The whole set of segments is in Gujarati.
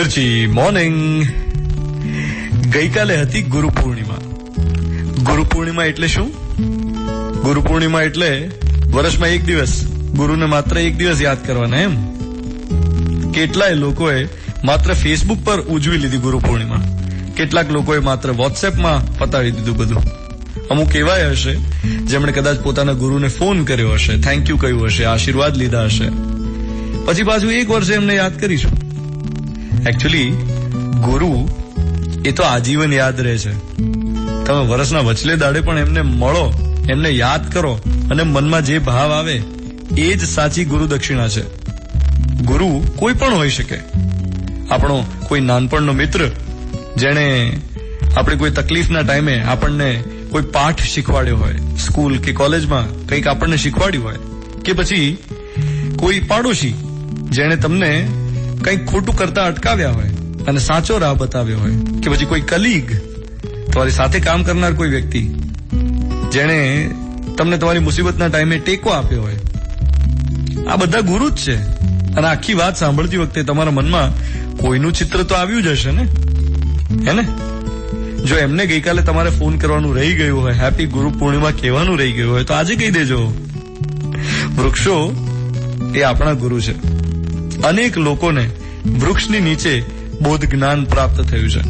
મિર્ચી મોર્નિંગ ગઈકાલે હતી ગુરુ પૂર્ણિમા. ગુરુ પૂર્ણિમા એટલે શું? ગુરુ પૂર્ણિમા એટલે વર્ષમાં એક દિવસ. ગુરુને માત્ર એક દિવસ યાદ કરવાના એમ. કેટલાય લોકોએ માત્ર ફેસબુક પર ઉજવી લીધી ગુરુ પૂર્ણિમા. કેટલાક લોકોએ માત્ર વોટ્સએપમાં પતાવી દીધું બધું. અમુક એવાય હશે, જેમણે કદાચ પોતાના ગુરુને ફોન કર્યો હશે થેન્ક યુ કહ્યું હશે, આશીર્વાદ લીધા હશે. પછી પાછું એક વર્ષે એમને યાદ કરીશું. એકચ્યુઅલી ગુરુ એ તો આજીવન યાદ રહે છે. તમે વર્ષના વચલે દાડે પણ એમને મળો, એમને યાદ કરો અને મનમાં જે ભાવ આવે, એ જ સાચી ગુરુ દક્ષિણા છે. ગુરુ કોઈ પણ હોઈ શકે. આપણો કોઈ નાનપણનો મિત્ર, જેણે આપણે કોઈ તકલીફના ટાઈમે આપણને કોઈ પાઠ શીખવાડ્યો હોય, સ્કૂલ કે કોલેજમાં કંઈક આપણને શીખવાડ્યું હોય, કે પછી કોઈ પાડોશી જેણે તમને કંઈક ખોટું કરતા અટકાવ્યા હોય અને સાચો રાહ બતાવ્યો હોય કે પછી કોઈ કલીગ તમારી સાથે કામ કરનાર કોઈ વ્યક્તિ જેણે તમને તમારી મુસીબતના ટાઈમે ટેકો આપ્યો હોય. આ બધા ગુરુ જ છે. અને આખી વાત સાંભળતી વખતે તમારા મનમાં કોઈનું ચિત્ર તો આવ્યું જ હશે ને? હે ને? જો એમને ગઈકાલે તમારે ફોન કરવાનું રહી ગયું હોય, હેપી ગુરુ પૂર્ણિમા કહેવાનું રહી ગયું હોય, તો આજે કહી દેજો. વૃક્ષો એ આપણા ગુરુ છે. અનેક લોકોને વૃક્ષની નીચે બોધ જ્ઞાન પ્રાપ્ત થયું છે.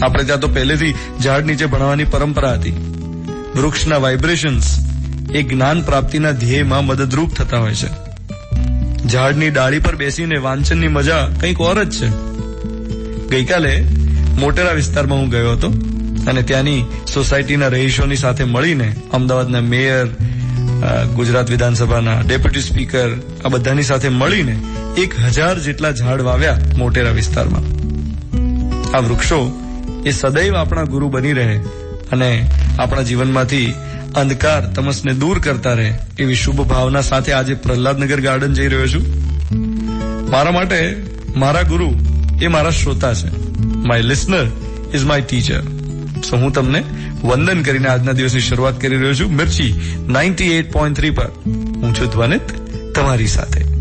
આપણે ત્યાં તો પહેલેથી ઝાડ નીચે ભણવાની પરંપરા હતી. વૃક્ષના વાઇબ્રેશન્સ એ જ્ઞાન પ્રાપ્તિના ધ્યેયમાં મદદરૂપ થતા હોય છે. ઝાડની ડાળી પર બેસીને વાંચનની મજા કંઈક ઓર જ છે. ગઈકાલે મોટેરા વિસ્તારમાં હું ગયો હતો અને ત્યાંની સોસાયટીના રહીશોની સાથે મળીને અમદાવાદના મેયર ગુજરાત વિધાનસભાના ડેપ્યુટી સ્પીકર આ બધાની સાથે મળીને એક હજાર જેટલા ઝાડ વાવ્યા મોટેરા વિસ્તારમાં. આ વૃક્ષો એ સદૈવ આપણા ગુરુ બની રહે અને આપણા જીવનમાંથી અંધકાર, તમસને દૂર કરતા રહે એવી શુભ ભાવના સાથે આજે પ્રહલાદનગર ગાર્ડન જઈ રહ્યો છું. મારા માટે મારા ગુરુ એ મારા શ્રોતા છે. My listener is my teacher so હું તમને વંદન કરીને આજના દિવસની શરૂઆત કરી રહ્યો છું. Mirchi ninety eight point three પર. હું છું ધ્વનિત તમારી સાથે.